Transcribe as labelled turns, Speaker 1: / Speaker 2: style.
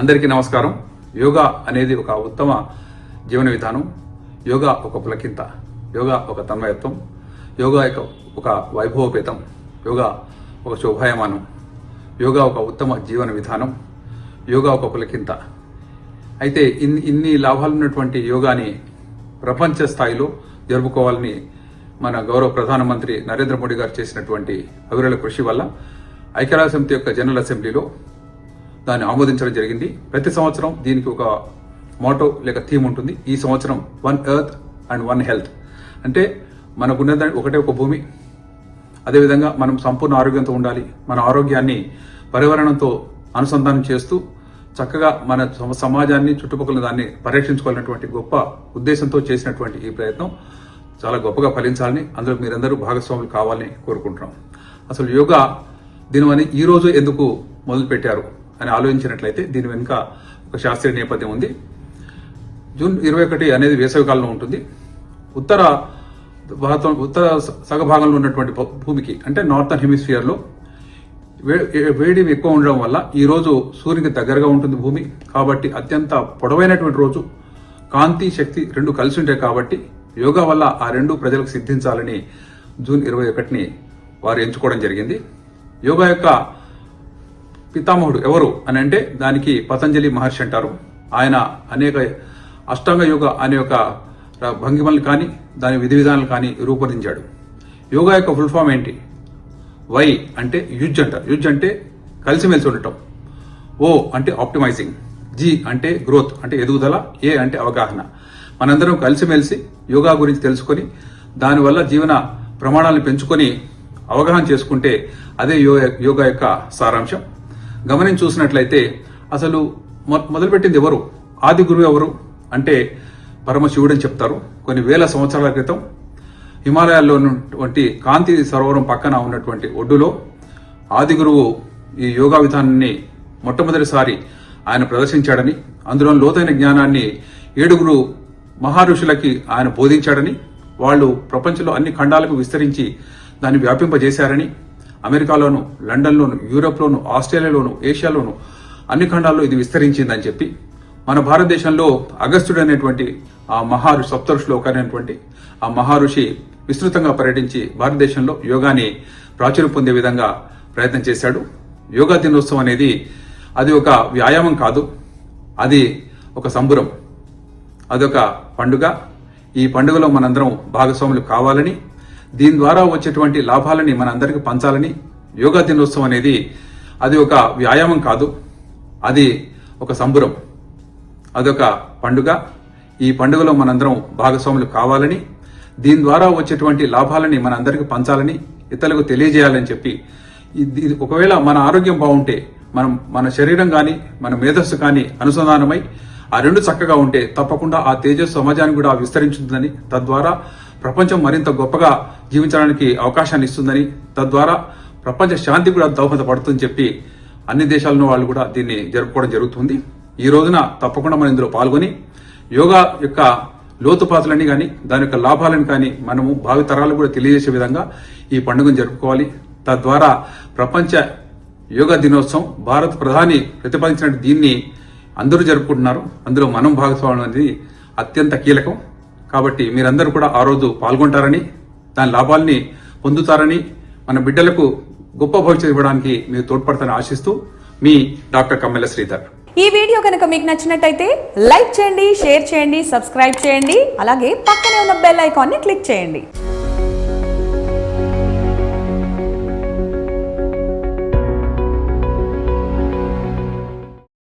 Speaker 1: అందరికీ నమస్కారం. యోగా అనేది ఒక ఉత్తమ జీవన విధానం. యోగా ఒక పులకింత. యోగా ఒక తన్మయత్వం. యోగా యొక్క ఒక వైభవపేతం. యోగా ఒక శోభాయమానం. యోగా ఒక ఉత్తమ జీవన విధానం. యోగా ఒక పులకింత. అయితే ఇన్ని ఇన్ని లాభాలు ఉన్నటువంటి యోగాని ప్రపంచ స్థాయిలో జరుపుకోవాలని మన గౌరవ ప్రధానమంత్రి నరేంద్ర మోడీ గారు చేసినటువంటి అవిరల కృషి వల్ల ఐక్యరాజ్య సమితి యొక్క జనరల్ అసెంబ్లీలో దాన్ని ఆమోదించడం జరిగింది. ప్రతి సంవత్సరం దీనికి ఒక మోటో లేక థీమ్ ఉంటుంది. ఈ సంవత్సరం one earth and one health. అంటే మనకున్నది ఒకటే ఒక భూమి. అదేవిధంగా మనం సంపూర్ణ ఆరోగ్యంతో ఉండాలి. మన ఆరోగ్యాన్ని పర్యావరణంతో అనుసంధానం చేస్తూ చక్కగా మన సమాజాన్ని చుట్టుపక్కల దాన్ని పరిరక్షించుకోవాలన్నటువంటి గొప్ప ఉద్దేశంతో చేసినటువంటి ఈ ప్రయత్నం చాలా గొప్పగా ఫలించాలని అందులో మీరందరూ భాగస్వాములు కావాలని కోరుకుంటున్నాం. అసలు యోగా దీనివని ఈ ఎందుకు మొదలుపెట్టారు? అని ఆలోచించినట్లయితే దీని వెనుక ఒక శాస్త్రీయ నేపథ్యం ఉంది. జూన్ ఇరవై ఒకటి అనేది వేసవికాలంలో ఉంటుంది. ఉత్తర భారతం ఉత్తర సగభాగంలో సగ భాగంలో ఉన్నటువంటి భూమికి అంటే నార్థన్ హెమిస్ఫియర్లో వే- వేడి ఎక్కువ ఉండడం వల్ల ఈ రోజు సూర్యునికి దగ్గరగా ఉంటుంది భూమి. కాబట్టి అత్యంత పొడవైనటువంటి రోజు. కాంతి శక్తి రెండు కలిసి ఉంటాయి కాబట్టి యోగా వల్ల ఆ రెండు ప్రజలకు సిద్ధించాలని జూన్ ఇరవై ఒకటిని వారు ఎంచుకోవడం జరిగింది. యోగా యొక్క పితామహుడు ఎవరు అని అంటే దానికి పతంజలి మహర్షి అంటారు. ఆయన అనేక అష్టాంగ యోగ అనే ఒక భంగిమలు కానీ దాని విధి విధానాలు కానీ రూపొందించాడు. యోగా యొక్క ఫుల్ ఫామ్ ఏంటి? వై అంటే యుజ్ అంటారు యుజ్ అంటే కలిసిమెలిసి ఉండటం. ఓ అంటే ఆప్టిమైజింగ్. జి అంటే గ్రోత్ అంటే ఎదుగుదల. ఏ అంటే అవగాహన. మనందరం కలిసిమెలిసి యోగా గురించి తెలుసుకొని దానివల్ల జీవన ప్రమాణాలను పెంచుకొని అవగాహన చేసుకుంటే అదే యో- యోగా యొక్క సారాంశం. గమనించి చూసినట్లయితే అసలు మొ- మొదలుపెట్టింది ఎవరు? ఆది గురువు ఎవరు? అంటే పరమశివుడు అని చెప్తారు. కొన్ని వేల సంవత్సరాల క్రితం హిమాలయాల్లో ఉన్నటువంటి కాంతి సరోవరం పక్కన ఉన్నటువంటి ఒడ్డులో ఆది గురువు ఈ యోగా విధానాన్ని మొట్టమొదటిసారి ఆయన ప్రదర్శించాడని అందులో లోతైన జ్ఞానాన్ని ఏడుగురు మహర్షులకి ఆయన బోధించాడని వాళ్ళు ప్రపంచంలో అన్ని ఖండాలకు విస్తరించి దాన్ని వ్యాపింపజేశారని అమెరికాలోను లండన్లోను యూరోప్లోను ఆస్ట్రేలియాలోను ఏషియాలోను అన్ని ఖండాల్లో ఇది విస్తరించిందని చెప్పి మన భారతదేశంలో అగస్త్యుడు అనేటువంటి ఆ మహారు సప్తఋషిలో ఒకరైనటువంటి ఆ మహర్షి విస్తృతంగా పర్యటించి భారతదేశంలో యోగాని ప్రాచుర్యం పొందే విధంగా ప్రయత్నం చేశాడు. యోగా దినోత్సవం అనేది అది ఒక వ్యాయామం కాదు. అది ఒక సంబురం. అదొక పండుగ. ఈ పండుగలో మనందరం భాగస్వాములు కావాలని దీని ద్వారా వచ్చేటువంటి లాభాలని మనందరికీ పంచాలని యోగా దినోత్సవం అనేది అది ఒక వ్యాయామం కాదు. అది ఒక సంబురం. అదొక పండుగ. ఈ పండుగలో మనందరం భాగస్వాములు కావాలని దీని ద్వారా వచ్చేటువంటి లాభాలని మనందరికీ పంచాలని ఇతరులకు తెలియజేయాలని చెప్పి ఇది ఇది ఒకవేళ మన ఆరోగ్యం బాగుంటే మనం మన శరీరం కానీ మన మేధస్సు కానీ అనుసంధానమై ఆ రెండు చక్కగా ఉంటే తప్పకుండా ఆ తేజస్సు సమాజానికి కూడా విస్తరించుతుందని తద్వారా ప్రపంచం మరింత గొప్పగా జీవించడానికి అవకాశాన్ని ఇస్తుందని తద్వారా ప్రపంచ శాంతి కూడా దోహదపడుతుందని చెప్పి అన్ని దేశాలను వాళ్ళు కూడా దీన్ని జరుపుకోవడం జరుగుతుంది. ఈ రోజున తప్పకుండా మనం ఇందులో పాల్గొని యోగా యొక్క లోతుపాతులని కానీ దాని యొక్క లాభాలను కానీ మనము భావితరాలు కూడా తెలియజేసే విధంగా ఈ పండుగను జరుపుకోవాలి. తద్వారా ప్రపంచ యోగా దినోత్సవం భారత ప్రధాని ప్రతిపాదించినట్టు దీన్ని అందరూ జరుపుకుంటున్నారు. అందులో మనం భాగస్వామ్యం అనేది అత్యంత కీలకం. కాబట్టి మీరందరూ కూడా ఆ రోజు పాల్గొంటారని దాని లాభాల్ని పొందుతారని మన బిడ్డలకు గొప్ప భవిష్యత్తు ఇవ్వడానికి మీరు తోడ్పడతారని ఆశిస్తూ మీ డాక్టర్ కమ్మెల శ్రీధర్.
Speaker 2: ఈ వీడియో కనుక మీకు నచ్చినట్టయితే లైక్ చేయండి షేర్ చేయండి సబ్స్క్రైబ్ చేయండి అలాగే పక్కనే ఉన్న బెల్ ఐకాన్ని క్లిక్ చేయండి.